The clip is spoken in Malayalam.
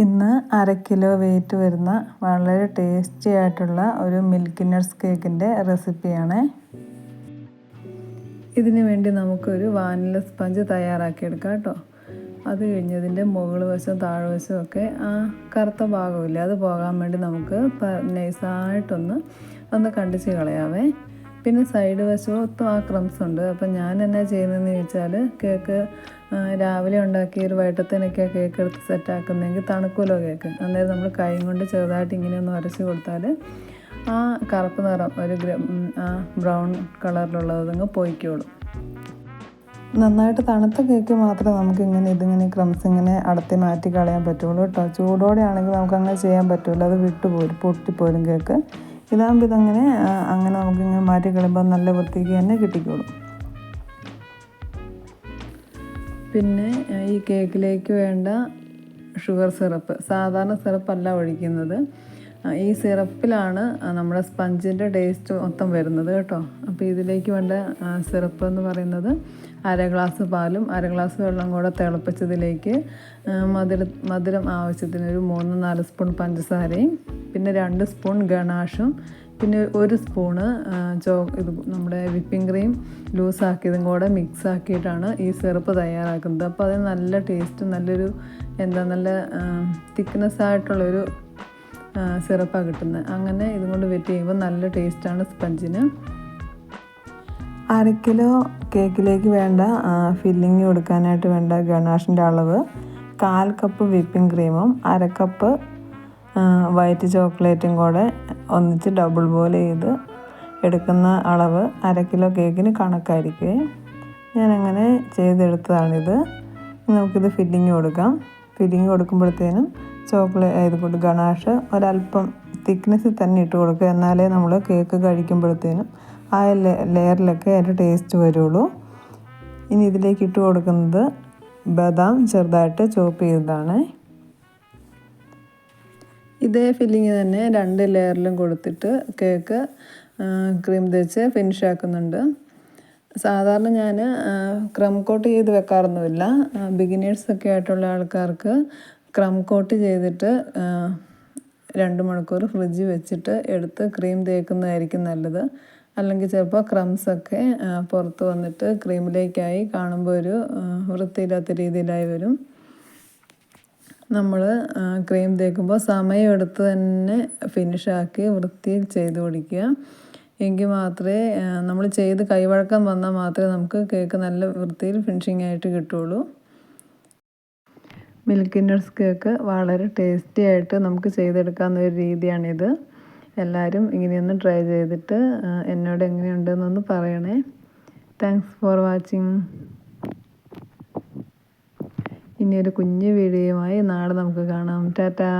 ഇന്ന് അര കിലോ വെയിറ്റ് വരുന്ന വളരെ ടേസ്റ്റി ആയിട്ടുള്ള ഒരു മിൽക്ക് നട്ട്സ് കേക്കിന്റെ റെസിപ്പിയാണ് ഇതിന് വേണ്ടി നമുക്കൊരു വാനില സ്പഞ്ച് തയ്യാറാക്കിയെടുക്കാം കേട്ടോ. അത് കഴിഞ്ഞതിന്റെ മുകൾ വശം താഴ്വശം ഒക്കെ ആ കറുത്ത ഭാഗമില്ല അത് പോകാൻ വേണ്ടി നമുക്ക് നൈസായിട്ടൊന്ന് ഒന്ന് കണ്ടിച്ച് കളയാവേ. പിന്നെ സൈഡ് വശത്തും ആ ക്രംസ് ഉണ്ട് അപ്പം ഞാൻ എന്നാ ചെയ്യുന്നതെന്ന് ചോദിച്ചാൽ കേക്ക് രാവിലെ ഉണ്ടാക്കി ഒരു വൈകിട്ടത്തേനൊക്കെ കേക്ക് എടുത്ത് സെറ്റാക്കുന്നെങ്കിൽ തണുക്കുമല്ലോ കേക്ക്. അന്നേരം നമ്മൾ കൈ കൊണ്ട് ചെറുതായിട്ട് ഇങ്ങനെ ഒന്ന് ഉരച്ച് കൊടുത്താൽ ആ കറുപ്പ് നിറം ഒരു ആ ബ്രൗൺ കളറിലുള്ളതങ്ങ് പോയിക്കോളും. നന്നായിട്ട് തണുത്ത കേക്ക് മാത്രമേ നമുക്ക് ഇങ്ങനെ ഇതിങ്ങനെ ക്രംസ് ഇങ്ങനെ അടത്തി മാറ്റി കളയാൻ പറ്റുള്ളൂ കേട്ടോ. ചൂടോടെ ആണെങ്കിൽ നമുക്ക് അങ്ങനെ ചെയ്യാൻ പറ്റുള്ളൂ അത് വിട്ടുപോരും പൊട്ടിപ്പോരും കേക്ക്. ഇതാകുമ്പോൾ ഇതങ്ങനെ അങ്ങനെ നമുക്കിങ്ങനെ മാറ്റി കളയുമ്പോൾ നല്ല വൃത്തിക്ക് തന്നെ കിട്ടിക്കോളും. പിന്നെ ഈ കേക്കിലേക്ക് വേണ്ട ഷുഗർ സിറപ്പ്. സാധാരണ സിറപ്പല്ല ഒഴിക്കുന്നത്. ഈ സിറപ്പിലാണ് നമ്മുടെ സ്പഞ്ചിന്റെ ടേസ്റ്റ് മൊത്തം വരുന്നത് കേട്ടോ. അപ്പോൾ ഇതിലേക്ക് വേണ്ട സിറപ്പ് എന്ന് പറയുന്നത് അര ഗ്ലാസ് പാലും അര ഗ്ലാസ് വെള്ളം കൂടെ തിളപ്പിച്ചതിലേക്ക് മധുര മധുരം ആവശ്യത്തിന് ഒരു മൂന്ന് നാല് സ്പൂൺ പഞ്ചസാരയും പിന്നെ രണ്ട് സ്പൂൺ ഗണാഷും പിന്നെ ഒരു സ്പൂണ് ചോ ഇത് നമ്മുടെ വിപ്പിംഗ് ക്രീം ലൂസാക്കിയതും കൂടെ മിക്സ് ആക്കിയിട്ടാണ് ഈ സിറപ്പ് തയ്യാറാക്കുന്നത്. അപ്പോൾ അതിന് നല്ല ടേസ്റ്റ് നല്ലൊരു എന്താ നല്ല തിക്നെസ് ആയിട്ടുള്ളൊരു സിറപ്പാണ് കിട്ടുന്നത്. അങ്ങനെ ഇതുകൊണ്ട് വെറ്റ് ചെയ്യുമ്പോൾ നല്ല ടേസ്റ്റാണ് സ്പഞ്ചിന്. അര കിലോ കേക്കിലേക്ക് വേണ്ട ഫില്ലിങ് കൊടുക്കാനായിട്ട് വേണ്ട ഗണാഷിന്റെ അളവ് കാൽ കപ്പ് വിപ്പിംഗ് ക്രീമും അര കപ്പ് വൈറ്റ് ചോക്ലേറ്റും കൂടെ ഒന്നിച്ച് ഡബിൾ ബോയിൽ ചെയ്ത് എടുക്കുന്ന അളവ് അര കിലോ കേക്കിന് കണക്കായിരിക്കും. ഞാനങ്ങനെ ചെയ്തെടുത്തതാണിത്. നമുക്കിത് ഫില്ലിങ് കൊടുക്കാം. ഫില്ലിങ് കൊടുക്കുമ്പോഴത്തേനും ചോക്ലേറ്റ് ആയതുകൊണ്ട് കൊണ്ട് ഗണാഷ് ഒരല്പം തിക്നെസ്സിൽ തന്നെ ഇട്ട് കൊടുക്കുക. എന്നാലേ നമ്മൾ കേക്ക് കഴിക്കുമ്പോഴത്തേനും ആ ലെയറിലൊക്കെ അതിന്റെ ടേസ്റ്റ് വരുള്ളൂ. ഇനി ഇതിലേക്ക് ഇട്ട് കൊടുക്കുന്നത് ബദാം ചെറുതായിട്ട് ചോപ്പ് ചെയ്തതാണ്. ഇതേ ഫില്ലിങ് തന്നെ രണ്ട് ലെയറിലും കൊടുത്തിട്ട് കേക്ക് ക്രീം തേച്ച് ഫിനിഷ് ആക്കുന്നുണ്ട്. സാധാരണ ഞാൻ ക്രം കോട്ട് ചെയ്ത് വെക്കാറൊന്നുമില്ല. ബിഗിനേഴ്സൊക്കെ ആയിട്ടുള്ള ആൾക്കാർക്ക് ക്രം കോട്ട് ചെയ്തിട്ട് രണ്ട് മണിക്കൂർ ഫ്രിഡ്ജിൽ വെച്ചിട്ട് എടുത്ത് ക്രീം തേക്കുന്നതായിരിക്കും നല്ലത്. അല്ലെങ്കിൽ ചിലപ്പോൾ ക്രംസൊക്കെ പുറത്ത് വന്നിട്ട് ക്രീമിലേക്കായി കാണുമ്പോൾ ഒരു വൃത്തിയില്ലാത്ത രീതിയിലായി വരും. നമ്മൾ ക്രീം തേക്കുമ്പോൾ സമയമെടുത്ത് തന്നെ ഫിനിഷാക്കി വൃത്തിയിൽ ചെയ്ത് പിടിക്കുക എങ്കിൽ മാത്രമേ നമ്മൾ ചെയ്ത് കൈവഴക്കം വന്നാൽ മാത്രമേ നമുക്ക് കേക്ക് നല്ല വൃത്തിയിൽ ഫിനിഷിംഗ് ആയിട്ട് കിട്ടുള്ളൂ മിൽക്കി കേക്ക് വളരെ ടേസ്റ്റി ആയിട്ട് നമുക്ക് ചെയ്തെടുക്കാവുന്ന ഒരു രീതിയാണിത്. എല്ലാവരും ഇങ്ങനെയൊന്ന് ട്രൈ ചെയ്തിട്ട് എന്നോട് എങ്ങനെയുണ്ടെന്നൊന്ന് പറയണേ. താങ്ക്സ് ഫോർ വാച്ചിങ് ഇനിയൊരു കുഞ്ഞു വീഡിയോയുമായി നാളെ നമുക്ക് കാണാം. ടാറ്റാ.